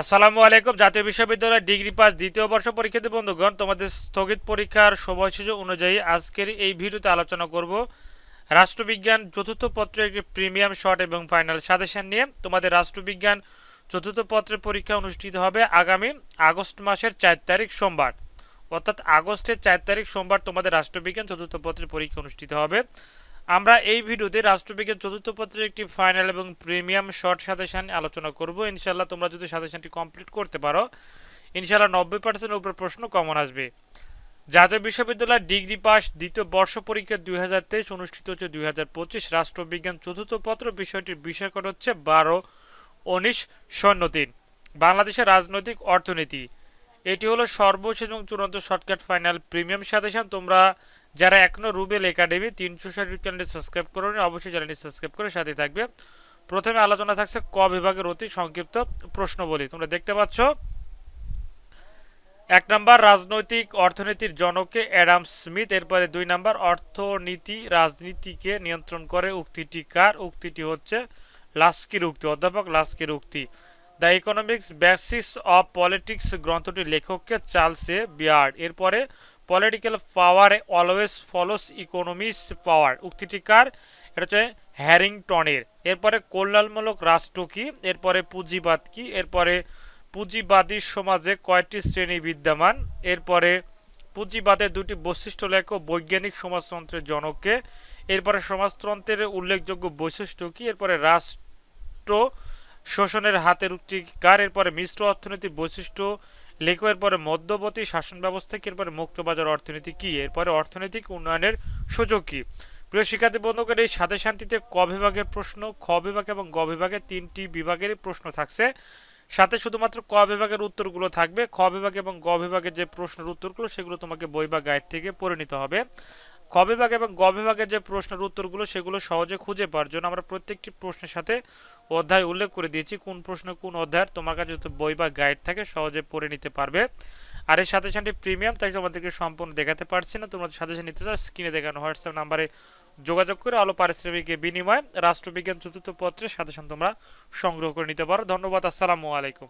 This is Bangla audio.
আসসালামু আলাইকুম। জাতীয় বিশ্ববিদ্যালয় ডিগ্রি পাস দ্বিতীয় বর্ষ পরীক্ষার্থী বন্ধুগণ, তোমাদের স্থগিত পরীক্ষার সময়সূচি অনুযায়ী আজকের এই ভিডিওতে আলোচনা করব রাষ্ট্রবিজ্ঞান চতুর্থ পত্রের একটি প্রিমিয়াম শর্ট এবং ফাইনাল সাজেশন নিয়ে। তোমাদের রাষ্ট্রবিজ্ঞান চতুর্থ পত্রের পরীক্ষা অনুষ্ঠিত হবে আগামী আগস্ট মাসের চার তারিখ সোমবার। অর্থাৎ আগস্টের চার তারিখ সোমবার তোমাদের রাষ্ট্রবিজ্ঞান চতুর্থ পত্রের পরীক্ষা অনুষ্ঠিত হবে। আমরা এই ভিডিওতে রাষ্ট্রবিজ্ঞান চতুর্থ পত্রের একটি ফাইনাল এবং প্রিমিয়াম শর্ট সাজেশন আলোচনা করব। ইনশাল্লাহ তোমরা যদি সাজেশনটি কমপ্লিট করতে পারো ইনশাল্লাহ নব্বই পার্সেন্ট উপর প্রশ্ন কমন আসবে। জাতীয় বিশ্ববিদ্যালয় ডিগ্রি পাস দ্বিতীয় বর্ষ পরীক্ষা দুই হাজার তেইশ অনুষ্ঠিত হচ্ছে দুই হাজার পঁচিশ। রাষ্ট্রবিজ্ঞান চতুর্থ পত্র বিষয়টির বিষয়কর হচ্ছে বারো উনিশ শূন্য তিন। বাংলাদেশের রাজনৈতিক অর্থনীতি। এটি হলো সর্বশেষ এবং চূড়ান্ত শর্টকাট ফাইনাল প্রিমিয়াম সাজেশন। তোমরা যারা এখনও রুবেল একাডেমি তিনশো ষাট চ্যানেলটি সাবস্ক্রাইব করো অবশ্যই চ্যানেলটি সাবস্ক্রাইব করে সাথে থাকবে। প্রথমে আলোচনা থাকছে ক বিভাগের অতি সংক্ষিপ্ত প্রশ্ন বলি তোমরা দেখতে পাচ্ছ, এক নাম্বার রাজনৈতিক অর্থনীতির জনককে অ্যাডাম স্মিথ, এরপরে দুই নাম্বার অর্থনীতি রাজনীতিকে নিয়ন্ত্রণ করে উক্তিটি কার? উক্তিটি হচ্ছে লাস্কির উক্তি, অধ্যাপক লাস্কির উক্তি। The economics basis of politics গ্রন্থটির লেখককে চার্লসে বিয়ার্ড। এরপরে political power always follows economic power উক্তিটি কার এটা হচ্ছে হ্যারিংটনের। এরপরে কল্যাণমূলক রাষ্ট্র কি? এরপরে পুঁজিবাদ কি? এরপরে পুঁজিবাদী সমাজে কয়টি শ্রেণি বিদ্যমান? এরপরে পুঁজিবাদের দুটি বৈশিষ্ট্য লেখ, বৈজ্ঞানিক সমাজতন্ত্রের জনককে। এরপরে সমাজতন্ত্রের উল্লেখযোগ্য বৈশিষ্ট্য কি? এরপরে রাষ্ট্র শোষণের হাতের উক্তি কার এরপরে মিশ্র অর্থনীতির বৈশিষ্ট্য। লেখ এরপরে মধ্যবর্তী শাসন ব্যবস্থা কি, এরপরে মুক্তবাজার অর্থনীতি কি, এরপরে অর্থনৈতিক উন্নয়নের সুযোগ কী? প্রিয় শিক্ষার্থী বন্ধুকের এই সাথে শান্তিতে ক বিভাগের প্রশ্ন, খ বিভাগ এবং গ বিভাগের তিনটি বিভাগেরই প্রশ্ন থাকছে। সাথে শুধুমাত্র ক বিভাগের উত্তরগুলো থাকবে। খ বিভাগ এবং গ বিভাগের যে প্রশ্নের উত্তরগুলো, সেগুলো তোমাকে বই বা গাইড থেকে পড়ে নিতে হবে। খ বিভাগ এবং গ বিভাগের যে প্রশ্নের উত্তরগুলো সেগুলো সহজে খুঁজে পাওয়ার জন্য আমরা প্রত্যেকটি প্রশ্নের সাথে অধ্যায় উল্লেখ করে দিয়েছি। কোন প্রশ্ন কোন অধ্যায়ের তোমার কাছে যদি বই বা গাইড থাকে সহজে পড়ে নিতে পারবে। আর এর সাথে সাজেশনটি প্রিমিয়াম তাই তোমাদেরকে সম্পূর্ণ দেখাতে পারছি না। তোমরা সাথে নিতে চাও স্ক্রিনে দেখানো হোয়াটসঅ্যাপ নাম্বারে যোগাযোগ করে আলো পারিশ্রমিকের বিনিময়ে রাষ্ট্রবিজ্ঞান চতুর্থ পত্রের সাথে সাথে তোমরা সংগ্রহ করে নিতে পারো। ধন্যবাদ, আসসালামু আলাইকুম।